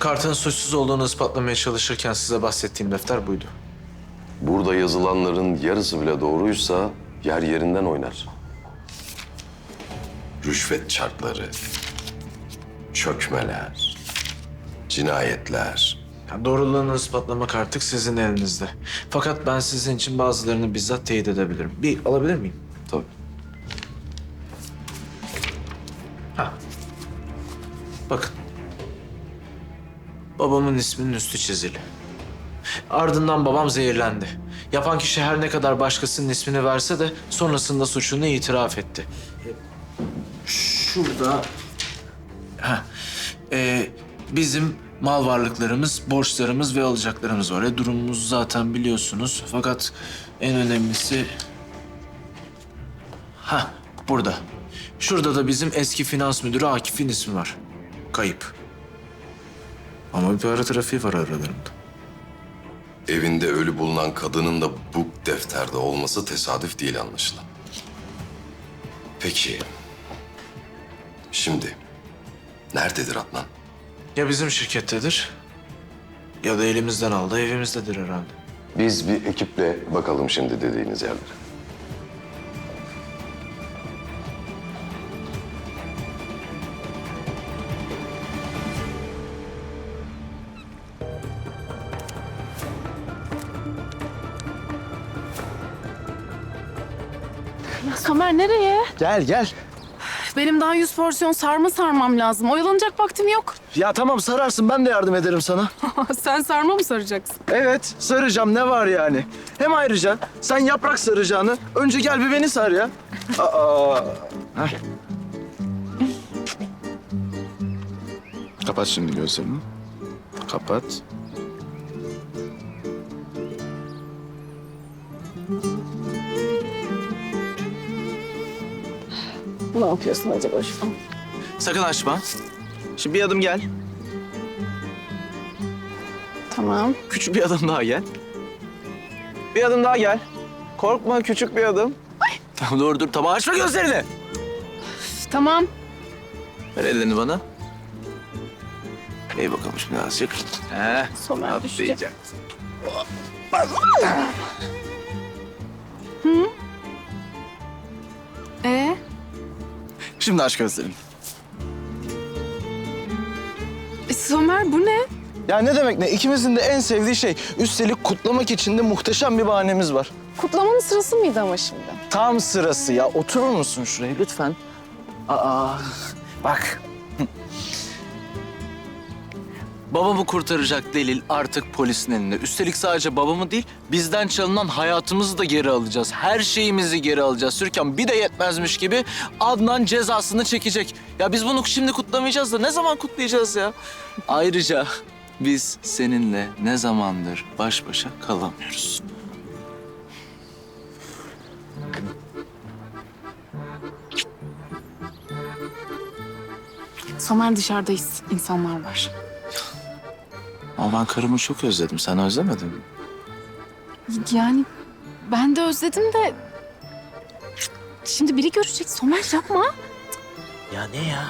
Kart'ın suçsuz olduğunu ispatlamaya çalışırken size bahsettiğim defter buydu. Burada yazılanların yarısı bile doğruysa yer yerinden oynar. Rüşvet çarkları, çökmeler, cinayetler. Ya doğruluğunu ispatlamak artık sizin elinizde. Fakat ben sizin için bazılarını bizzat teyit edebilirim. Bir alabilir miyim? Tabii. Ha. Bakın. Babamın isminin üstü çizili. Ardından babam zehirlendi. Yapan kişi her ne kadar başkasının ismini verse de sonrasında suçunu itiraf etti. Şurada... Ha. Ee, bizim mal varlıklarımız, borçlarımız ve alacaklarımız var. E, durumumuzu zaten biliyorsunuz. Fakat en önemlisi... Ha, burada. Şurada da bizim eski finans müdürü Akif'in ismi var. Kayıp. Ama bir para trafiği var aralarında. Evinde ölü bulunan kadının da bu defterde olması tesadüf değil anlaşılan. Peki, şimdi nerededir Adnan? Ya bizim şirkettedir ya da elimizden aldı evimizdedir herhalde. Biz bir ekiple bakalım şimdi dediğiniz yerlere. Somer nereye? Gel gel. Benim daha yüz porsiyon sarma sarmam lazım. Oyalanacak vaktim yok. Ya tamam sararsın ben de yardım ederim sana. Sen sarma mı saracaksın? Evet saracağım ne var yani. Hem ayrıca sen yaprak saracağını önce gel bir beni sar ya. Aa. Heh. Kapat şimdi gözlerini. Kapat. Ne yapıyorsun acaba şu an? Sakın açma. Şimdi bir adım gel. Tamam. Küçük bir adım daha gel. Bir adım daha gel. Korkma küçük bir adım. Tamam dur dur tamam açma gözlerini. Tamam. Ver ellerini bana. İyi bakalım şimdi azıcık. He. Somer düşecek. Atlayacak. Şimdi aç gözlerini. E, Somer bu ne? Ya ne demek ne? İkimizin de en sevdiği şey. Üstelik kutlamak için de muhteşem bir bahanemiz var. Kutlamanın sırası mıydı ama şimdi? Tam sırası ya. Oturur musun şuraya lütfen? Aa, bak. Babamı kurtaracak delil artık polisin elinde. Üstelik sadece babamı değil, bizden çalınan hayatımızı da geri alacağız. Her şeyimizi geri alacağız. Türkan bir de yetmezmiş gibi Adnan cezasını çekecek. Ya biz bunu şimdi kutlamayacağız da ne zaman kutlayacağız ya? Ayrıca biz seninle ne zamandır baş başa kalamıyoruz. Somer dışarıdayız. İnsanlar var. Ama ben karımı çok özledim. Sen özlemedin mi? Yani ben de özledim de... Şimdi biri görecek. Somer yapma. Ya ne ya?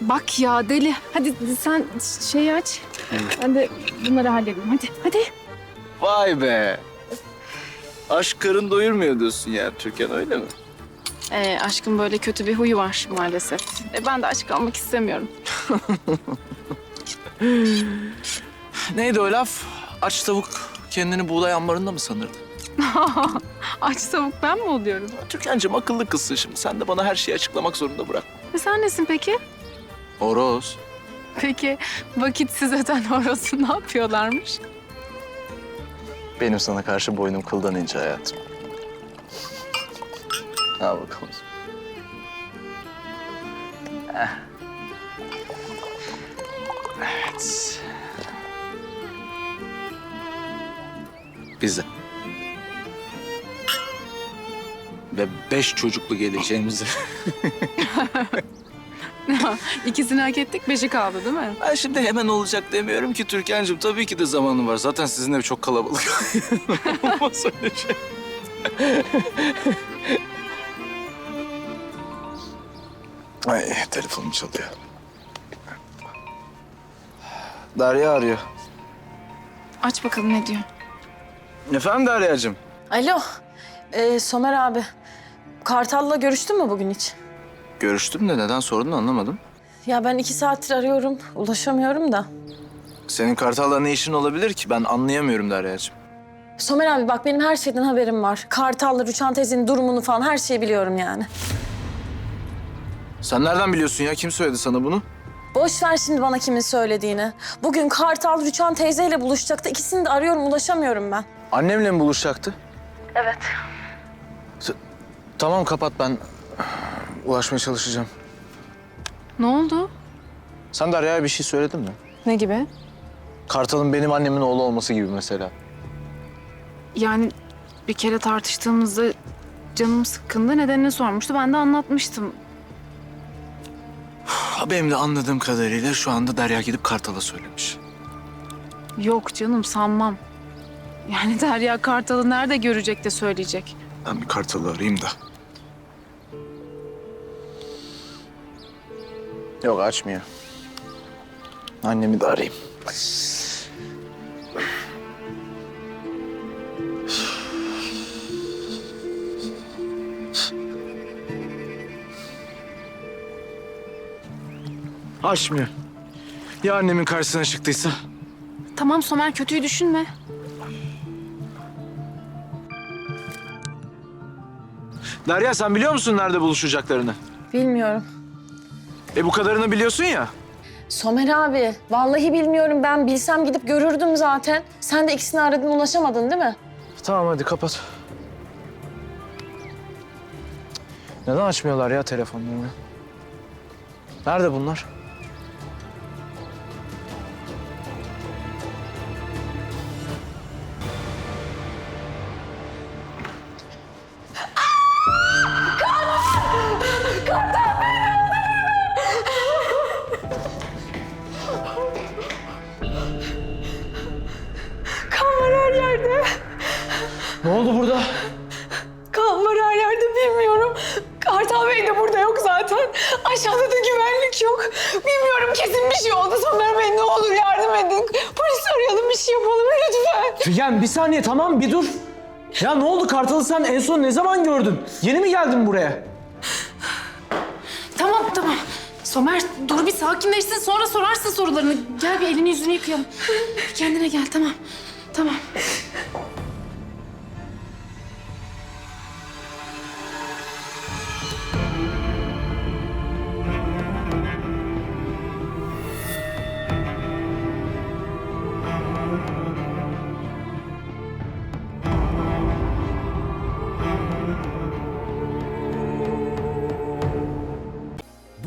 Bak ya deli. Hadi sen şeyi aç. Ben de bunları halledeyim. Hadi, hadi. Vay be. Aşk karın doyurmuyor diyorsun ya Türkan öyle mi? Ee, aşkın böyle kötü bir huyu var maalesef. E, ben de aşk almak istemiyorum. Neydi o laf? Aç tavuk kendini buğday ambarında mı sanırdı? Aç tavuk ben mi oluyorum? Türkan'cığım akıllı kızsın şimdi. Sen de bana her şeyi açıklamak zorunda bırak. E, sen nesin peki? Horoz. Peki vakitsiz öten horozu ne yapıyorlarmış? Benim sana karşı boynum kıldan ince hayatım. Al bakalım. Eh. Evet. Bize. Ve beş çocuklu geleceğimizi. İkisini hak ettik, beşi kaldı değil mi? Ben şimdi hemen olacak demiyorum ki Türkan'cığım. Tabii ki de zamanım var. Zaten sizin ev çok kalabalık. Olmaz öyle şey. Ay telefonum çalıyor. Derya arıyor. Aç bakalım ne diyor. Efendim Derya'cığım? Alo, ee, Somer abi. Kartal'la görüştün mü bugün hiç? Görüştüm de neden sorduğunu anlamadım. Ya ben iki saattir arıyorum, ulaşamıyorum da. Senin Kartal'la ne işin olabilir ki? Ben anlayamıyorum Derya'cığım. Somer abi bak benim her şeyden haberim var. Kartal'la Rüçhan teyzenin durumunu falan her şeyi biliyorum yani. Sen nereden biliyorsun ya? Kim söyledi sana bunu? Boş ver şimdi bana kimin söylediğini. Bugün Kartal Rüçhan teyzeyle buluşacaktı. İkisini de arıyorum, ulaşamıyorum ben. Annemle mi buluşacaktı? Evet. Tamam kapat ben ulaşmaya çalışacağım. Ne oldu? Sen Derya'ya bir şey söyledin mi? Ne gibi? Kartal'ın benim annemin oğlu olması gibi mesela. Yani bir kere tartıştığımızda canım sıkkındı. Nedenini sormuştu. Ben de anlatmıştım. Benim de anladığım kadarıyla şu anda Derya gidip Kartal'a söylemiş. Yok canım sanmam. Yani Derya Kartal'ı nerede görecek de söyleyecek. Ben bir Kartal'ı arayayım da. Yok açmıyor. Annemi de arayayım. Açmıyor. Ya annemin karşısına çıktıysa? Tamam Somer kötüyü düşünme. Derya sen biliyor musun nerede buluşacaklarını? Bilmiyorum. E bu kadarını biliyorsun ya. Somer abi, vallahi bilmiyorum. Ben bilsem gidip görürdüm zaten. Sen de ikisini aradın, ulaşamadın değil mi? Tamam hadi kapat. Neden açmıyorlar ya telefonlarını? Nerede bunlar? Zaten. Aşağıda da güvenlik yok. Bilmiyorum kesin bir şey oldu. Somer Bey ne olur yardım edin. Polis arayalım bir şey yapalım lütfen. Figen bir saniye tamam bir dur. Ya ne oldu Kartal'ı sen en son ne zaman gördün? Yeni mi geldin buraya? Tamam tamam. Somer dur bir sakinleşsin sonra sorarsın sorularını. Gel bir elini yüzünü yıkayalım. Kendine gel tamam. Tamam.